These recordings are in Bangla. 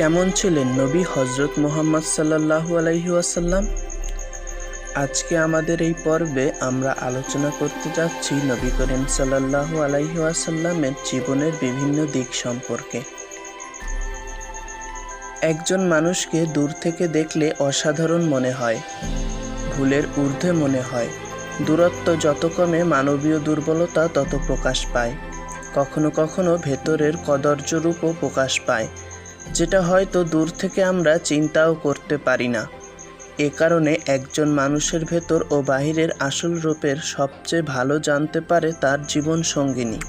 কেমন ছিলেন নবী হজরত মোহাম্মদ সাল্লাহু আলাইহি ওয়াসাল্লাম? আজকে আমাদের এই পর্বে আমরা আলোচনা করতে যাচ্ছি নবী করিম সাল্লাহু আলাইহি ওয়াসাল্লামের জীবনের বিভিন্ন দিক সম্পর্কে। একজন মানুষকে দূর থেকে দেখলে অসাধারণ মনে হয়, ভুলের ঊর্ধ্বে মনে হয়, দূরত্ব যত কমে মানবীয় দুর্বলতা তত প্রকাশ পায়, কখনো কখনো ভেতরের কদর্যরূপও প্রকাশ পায়। যেটা হয়তো দূর থেকে আমরা চিন্তাও করতে পারি না। এ কারণে একজন মানুষের ভেতর ও বাহিরের আসল রূপের সবচেয়ে ভালো জানতে পারে তার জীবন সঙ্গিনী।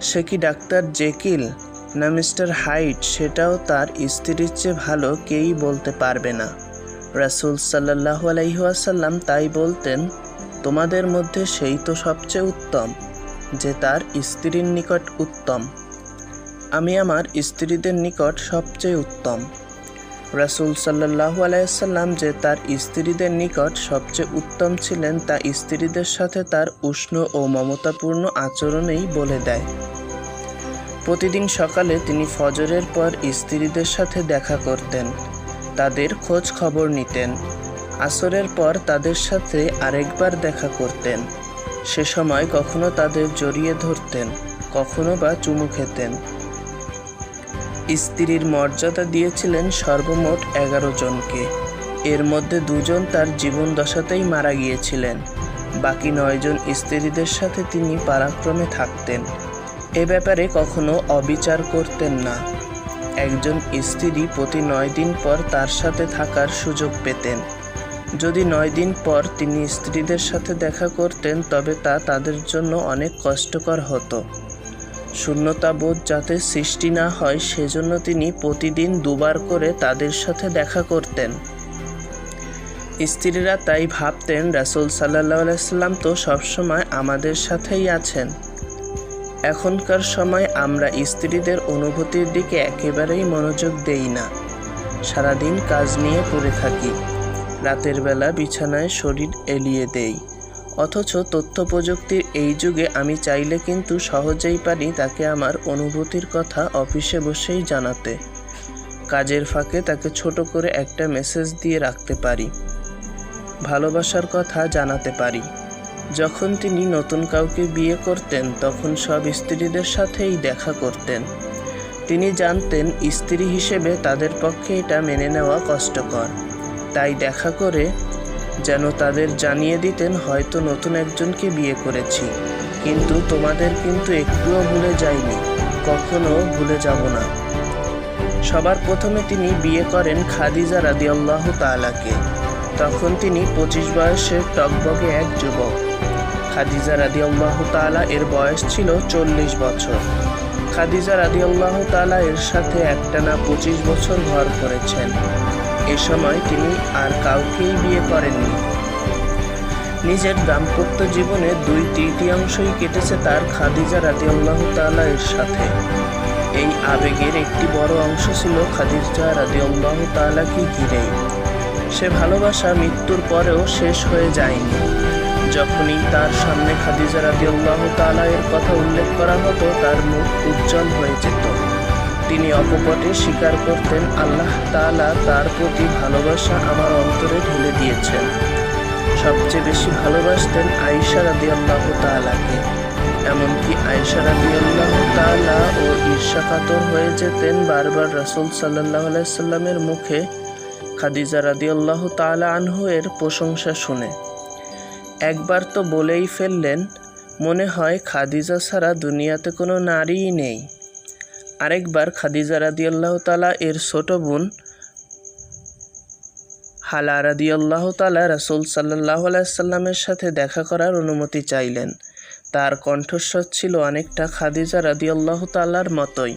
সে কি ডাক্তার জেকিল না মিস্টার হাইট? সেটাও তার স্ত্রীর চেয়ে ভালো কেই বলতে পারবে না। রাসুল সাল্লাহ আলাইহাসাল্লাম তাই বলতেন, তোমাদের মধ্যে সেই তো সবচেয়ে উত্তম, যে তার স্ত্রীর নিকট উত্তম। আমি আমার স্ত্রীদের নিকট সবচেয়ে উত্তম। রাসুল সাল্লাহু আলাইসাল্লাম যে তার স্ত্রীদের নিকট সবচেয়ে উত্তম ছিলেন, তা স্ত্রীদের সাথে তার উষ্ণ ও মমতাপূর্ণ আচরণেই বলে দেয়। প্রতিদিন সকালে তিনি ফজরের পর স্ত্রীদের সাথে দেখা করতেন, তাদের খোঁজ খবর নিতেন, আসরের পর তাদের সাথে আরেকবার দেখা করতেন, সে সময় কখনো তাদের জড়িয়ে ধরতেন, কখনো বা চুমু খেতেন। স্ত্রীর মর্যাদা দিয়েছিলেন সর্বমোট এগারো জনকে। এর মধ্যে দুজন তার জীবন দশাতেই মারা গিয়েছিলেন। বাকি নয়জন স্ত্রীদের সাথে তিনি পারাক্রমে থাকতেন। এ ব্যাপারে কখনো অবিচার করতেন না। একজন স্ত্রী প্রতি নয় দিন পর তার সাথে থাকার সুযোগ পেতেন। যদি নয় দিন পর তিনি স্ত্রীদের সাথে দেখা করতেন, তবে তা তাদের জন্য অনেক কষ্টকর হতো। শূন্যতাবোধ যাতে সৃষ্টি না হয়, সেজন্য তিনি প্রতিদিন দুবার করে তাদের সাথে দেখা করতেন। স্ত্রীরা তাই ভাবতেন, রাসুল সাল্লাহ আলাইসাল্লাম তো সবসময় আমাদের সাথেই আছেন। এখনকার সময় আমরা স্ত্রীদের অনুভূতির দিকে একেবারেই মনোযোগ দেই না। সারাদিন কাজ নিয়ে পড়ে থাকি। রাতের বেলা বিছানায় শরীর এলিয়ে দেই। অথচ তথ্য প্রযুক্তির এই যুগে আমি চাইলে কিন্তু সহজেই পারি তাকে আমার অনুভূতির কথা অফিসে বসেই জানাতে। কাজের ফাঁকে তাকে ছোট করে একটা মেসেজ দিয়ে রাখতে পারি। ভালোবাসার কথা জানাতে পারি। যখন তিনি নতুন কাউকে বিয়ে করতেন, তখন সব স্ত্রীদের সাথেই দেখা করতেন। তিনি জানতেন, স্ত্রী হিসেবে তাদের পক্ষে এটা মেনে নেওয়া কষ্টকর। তাই দেখা করে যেন তাদের জানিয়ে দিতেন, হয়তো নতুন একজনকে বিয়ে করেছি। কিন্তু তোমাদের কিন্তু একটুও ভুলে যায়নি কখনো ভুলে যাব না। সবার প্রথমে তিনি বিয়ে করেন খাদিজা রাদিয়াল্লাহ তালাকে তখন তিনি পঁচিশ বয়সের টকবগে এক যুবক। খাদিজা রাদিয়াল্লাহ তালা এর বয়স ছিল চল্লিশ বছর। খাদিজা রাদিয়াল্লাহ তালা এর সাথে একটানা পঁচিশ বছর ঘর করেছেন। এ সময় তিনি আর কাউকেই বিয়ে করেননি। নিজের দাম্পত্য জীবনে দুই তৃতীয়াংশই কেটেছে তার খাদিজা রাদিয়াল্লাহ তালা এর সাথে। এই আবেগের একটি বড় অংশ ছিল খাদিজা রাদিয়াল্লাহ তালাকে ঘিরেই সে ভালোবাসা মৃত্যুর পরেও শেষ হয়ে যায়নি। যখনই তার সামনে খাদিজা রাদিয়াল্লাহ তালা এর কথা উল্লেখ করা হতো, তার মুখ উজ্জ্বল হয়ে যেত। তিনি অকপটে স্বীকার করতেন, আল্লাহ তালা তার প্রতি ভালোবাসা আমার অন্তরে ঢেলে দিয়েছেন। সবচেয়ে বেশি ভালোবাসতেন আইসা রাদি আল্লাহ তালাকে এমনকি আয়সা রাদি আল্লাহ তালা ও ঈর্ষা কাতর হয়ে যেতেন বারবার রসুল সাল্লাহ আলাইসাল্লামের মুখে। খাদিজা রাদি আল্লাহ তালা আনহু এর প্রশংসা শুনে। একবার তো বলেই ফেললেন, মনে হয় খাদিজা ছাড়া দুনিয়াতে কোনো নারীই নেই। আরেকবার খাদিজা রাদিয়াল্লাহ তালা এর ছোট বোন হালা রাদিয়াল্লাহ তালা রাসুল সাল্লাহ আলাইসাল্লামের সাথে দেখা করার অনুমতি চাইলেন। তার কণ্ঠস্বর ছিল অনেকটা খাদিজা রাদিয়াল্লাহ তালার মতোই।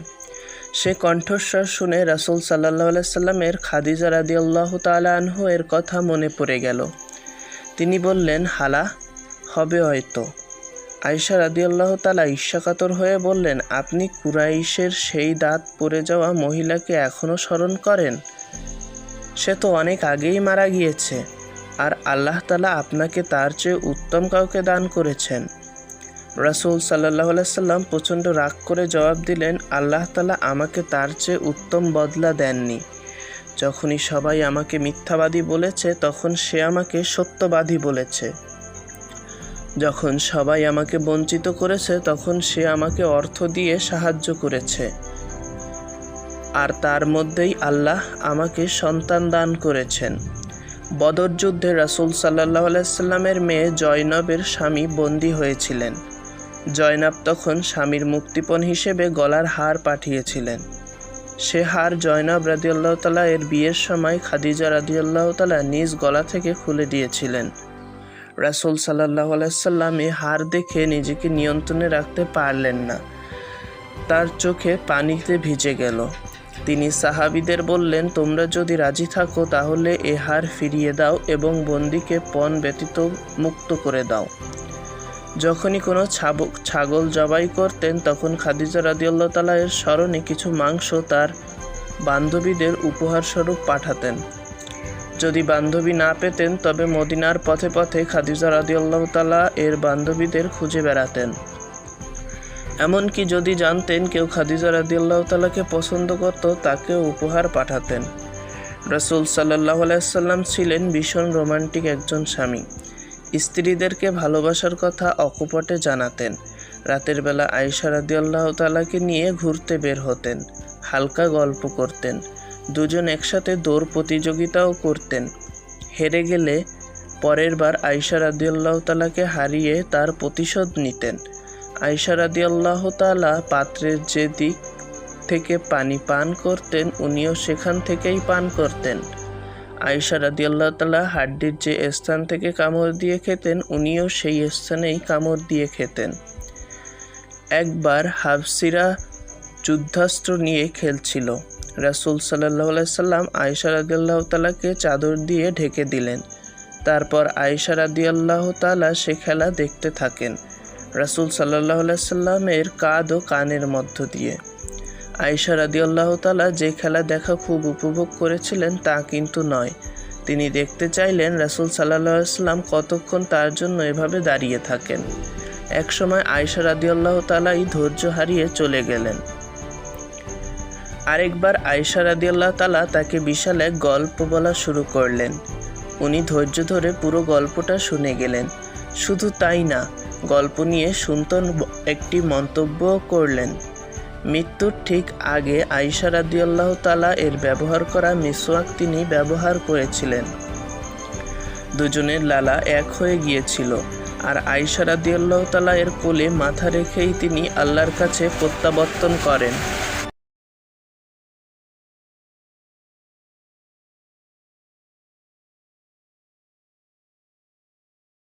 সে কণ্ঠস্বর শুনে রাসুল সাল্লাহ আলাইসাল্লামের খাদিজা রাদিয়াল্লাহ তালা আনহু এর কথা মনে পড়ে গেল। তিনি বললেন, হালা, হবে হয়তো। আয়সা রাদিয়াল্লাহ তালা ঈর্ষাকাতর হয়ে বললেন, আপনি কুরাইশের সেই দাঁত পড়ে যাওয়া মহিলাকে এখনও স্মরণ করেন? সে তো অনেক আগেই মারা গিয়েছে। আর আল্লাহ তালা আপনাকে তার চেয়ে উত্তম কাউকে দান করেছেন। রাসুল সাল্লাহ সাল্লাম প্রচণ্ড রাগ করে জবাব দিলেন, আল্লাহ তালা আমাকে তার চেয়ে উত্তম বদলা দেননি। যখনই সবাই আমাকে মিথ্যাবাদী বলেছে, তখন সে আমাকে সত্যবাদী বলেছে। যখন সবাই আমাকে বঞ্চিত করেছে, তখন সে আমাকে অর্থ দিয়ে সাহায্য করেছে। আর তার মধ্যেই আল্লাহ আমাকে সন্তান দান করেছেন। বদর যুদ্ধে রাসুল সাল্লাহ আলাইসাল্লামের মেয়ে জয়নবের স্বামী বন্দী হয়েছিলেন। জয়নাব তখন স্বামীর মুক্তিপণ হিসেবে গলার হার পাঠিয়েছিলেন। সে হার জয়নাব রাদিউল্লাহ তালা এর বিয়ের সময় খাদিজা রাদিউল্লাহ তালা নিজ গলা থেকে খুলে দিয়েছিলেন। রাসুল সাল্লাহ আলাইসাল্লাম এ হার দেখে নিজেকে নিয়ন্ত্রণে রাখতে পারলেন না। তার চোখে পানিতে ভিজে গেল। তিনি সাহাবিদের বললেন, তোমরা যদি রাজি থাকো, তাহলে এ হার ফিরিয়ে দাও এবং বন্দিকে পণ ব্যতীত মুক্ত করে দাও। যখনই কোনো ছাবক ছাগল জবাই করতেন, তখন খাদিজা রাদিউল্লাহ তালা এর স্মরণে কিছু মাংস তার বান্ধবীদের উপহারস্বরূপ পাঠাতেন। যদি বান্ধবী না পেতেন, তবে মদিনার পথে পথে খাদিজা রাদিউল্লাহ তালা এর বান্ধবীদের খুঁজে বেড়াতেন। এমনকি যদি জানতেন কেউ খাদিজা রাদিউল্লাহ তালাকে পছন্দ করত, তাকেও উপহার পাঠাতেন। রসুল সাল্লাহ আলাইসাল্লাম ছিলেন ভীষণ রোমান্টিক একজন স্বামী। স্ত্রীদেরকে ভালোবাসার কথা অকপটে জানাতেন। রাতের বেলা আয়সা রাদিউল্লাহ তালাকে নিয়ে ঘুরতে বের হতেন, হালকা গল্প করতেন। দুজন একসাথে দৌড় প্রতিযোগিতাও করতেন। হেরে গেলে পরের বার আয়সা রাদিউল্লাহ হারিয়ে তার প্রতিশোধ নিতেন। আয়সা রাদিউল্লাহ তালা পাত্রের যে দিক থেকে পানি পান করতেন, উনিও সেখান থেকেই পান করতেন। আয়সা রাদিউল্লাহ তালা হাড্ডির যে স্থান থেকে কামড় দিয়ে খেতেন, উনিও সেই স্থানেই কামড় দিয়ে খেতেন। একবার হাফসিরা যুদ্ধাস্ত্র নিয়ে খেলছিল। রাসুল সাল্লাহ সাল্লাম আয়সা রাদিউল্লাহ তালাকে চাদর দিয়ে ঢেকে দিলেন। তারপর আয়সা রাদিউল্লাহ তালা সে খেলা দেখতে থাকেন রাসুল সাল্লাহ সাল্লামের কাঁধ ও কানের মধ্য দিয়ে। আয়সা রাদিউল্লাহ তালা যে খেলা দেখা খুব উপভোগ করেছিলেন তা কিন্তু নয়। তিনি দেখতে চাইলেন রাসুল সাল্লাহ সাল্লাম কতক্ষণ তার জন্য এভাবে দাঁড়িয়ে থাকেন। একসময় আয়সা রাদিউল্লাহ তালাই ধৈর্য হারিয়ে চলে গেলেন। আরেকবার আয়সা রাদিউল্লাহ তালা তাকে বিশাল এক গল্প বলা শুরু করলেন। উনি ধৈর্য ধরে পুরো গল্পটা শুনে গেলেন। শুধু তাই না, গল্প নিয়ে সুন্তন একটি মন্তব্য করলেন। মৃত্যুর ঠিক আগে আয়সা রাদিউল্লাহ তালা এর ব্যবহার করা মিসওয়াক তিনি ব্যবহার করেছিলেন। দুজনের লালা এক হয়ে গিয়েছিল, আর আয়সা রাদিউল্লাহ তালা এর কোলে মাথা রেখেই তিনি আল্লাহর কাছে প্রত্যাবর্তন করেন।